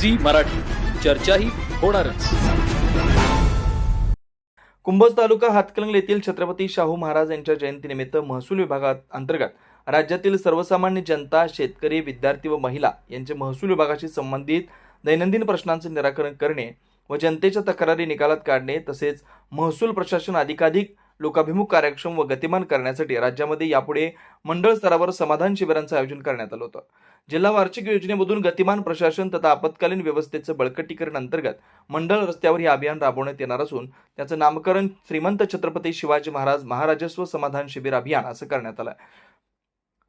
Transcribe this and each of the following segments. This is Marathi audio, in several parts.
झी मराठी. चर्चाही होणारच. कुंभज तालुका हातकलंगले येथील छत्रपती शाहू महाराज यांच्या जयंतीनिमित्त महसूल विभागात अंतर्गत राज्यातील सर्वसामान्य जनता शेतकरी विद्यार्थी व महिला यांचे महसूल विभागाशी संबंधित दैनंदिन प्रश्नांचे निराकरण करणे व जनतेच्या तक्रारी निकालात काढणे तसेच महसूल प्रशासन अधिकाधिक लोकाभिमुख कार्यक्षम व गतिमान करण्यासाठी राज्यामध्ये यापुढे मंडळ स्तरावर समाधान शिबिरांचं आयोजन करण्यात आलं होतं. जिल्हा वार्षिक योजनेमधून गतिमान प्रशासन तथा आपत्कालीन व्यवस्थेचं बळकटीकरण अंतर्गत मंडळ रस्त्यावर हे अभियान राबवण्यात येणार असून त्याचं नामकरण श्रीमंत छत्रपती शिवाजी महाराज महाराजस्व समाधान शिबिर अभियान असं करण्यात आलं.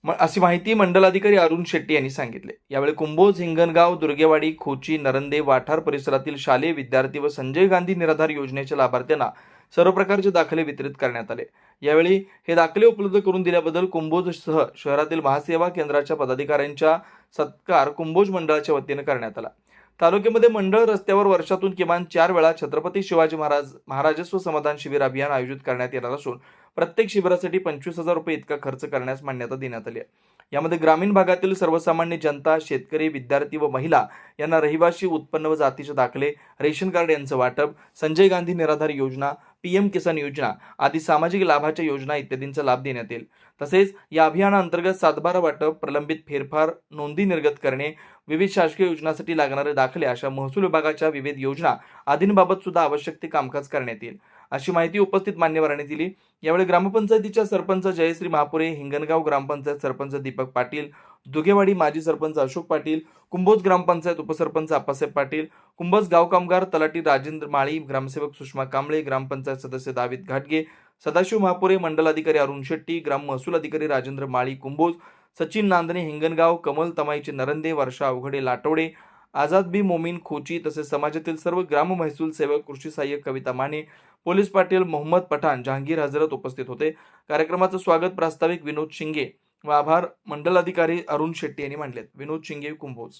अशी माहिती मंडलाधिकारी अरुण शेट्टी यांनी सांगितले. यावेळी कुंभोज हिंगणगाव दुर्गेवाडी खोची नरंदे वाठार परिसरातील शालेय विद्यार्थी व संजय गांधी निराधार योजनेच्या लाभार्थ्यांना सर्व प्रकारचे दाखले वितरित करण्यात आले. यावेळी हे दाखले उपलब्ध करून दिल्याबद्दल कुंभोजसह शहरातील महासेवा केंद्राच्या पदाधिकाऱ्यांच्या सत्कार कुंभोज मंडळाच्या वतीनं करण्यात आला. तालुक्यामध्ये मंडळ रस्त्यावर वर्षातून किमान चार वेळा छत्रपती शिवाजी महाराज महाराजस्व समाधान शिबिर अभियान आयोजित करण्यात येणार असून प्रत्येक शिबिरासाठी पंचवीस हजार रुपये इतका खर्च करण्यास मान्यता देण्यात आली आहे. यामध्ये ग्रामीण भागातील सर्वसामान्य जनता शेतकरी विद्यार्थी व महिला यांना रहिवाशी उत्पन्न व जातीचे दाखले रेशन कार्ड यांचं वाटप संजय गांधी निराधार योजना पीएम किसान योजना आदी सामाजिक लाभाच्या योजना इत्यादींचा लाभ देण्यात येईल. तसेच या अभियानाअंतर्गत सातबारा वाटप प्रलंबित फेरफार नोंदी निर्गत करणे विविध शासकीय योजनांसाठी लागणारे दाखले अशा महसूल विभागाच्या विविध योजना आदींबाबत सुद्धा आवश्यक ते कामकाज करण्यात येईल. अशी माहिती उपस्थित मान्यवरांनी दिली. यावेळी ग्रामपंचायतीच्या सरपंच जयश्री महापुरे हिंगणगाव ग्रामपंचायत सरपंच दीपक पाटील दुगेवाडी माजी सरपंच अशोक पाटील कुंभोज ग्रामपंचायत उपसरपंच आप्पासाहेब पाटील कुंभज गाव कामगार तलाठी राजेंद्र माळी ग्रामसेवक सुषमा कांबळे ग्रामपंचायत सदस्य दाविद घाटगे सदाशिव महापुरे मंडलाधिकारी अरुण शेट्टी ग्राम महसूल अधिकारी राजेंद्र माळी कुंभोज सचिन नांदणे हिंगणगाव कमल तमाईचे नरंदे वर्षा अवघडे लाटोडे आझाद बी मोमीन खोची तसेच समाजातील सर्व ग्राम महसूल सेवक कृषी सहाय्यक कविता माने पोलीस पाटील मोहम्मद पठाण जहांगीर हजरत उपस्थित होते. कार्यक्रमाचं स्वागत प्रास्ताविक विनोद शिंगे. व आभार मंडलाधिकारी अरुण शेट्टी यांनी मांडलेत. विनोद शिंगे कुंभोज.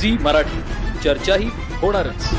झी मराठी. चर्चाही होणारच.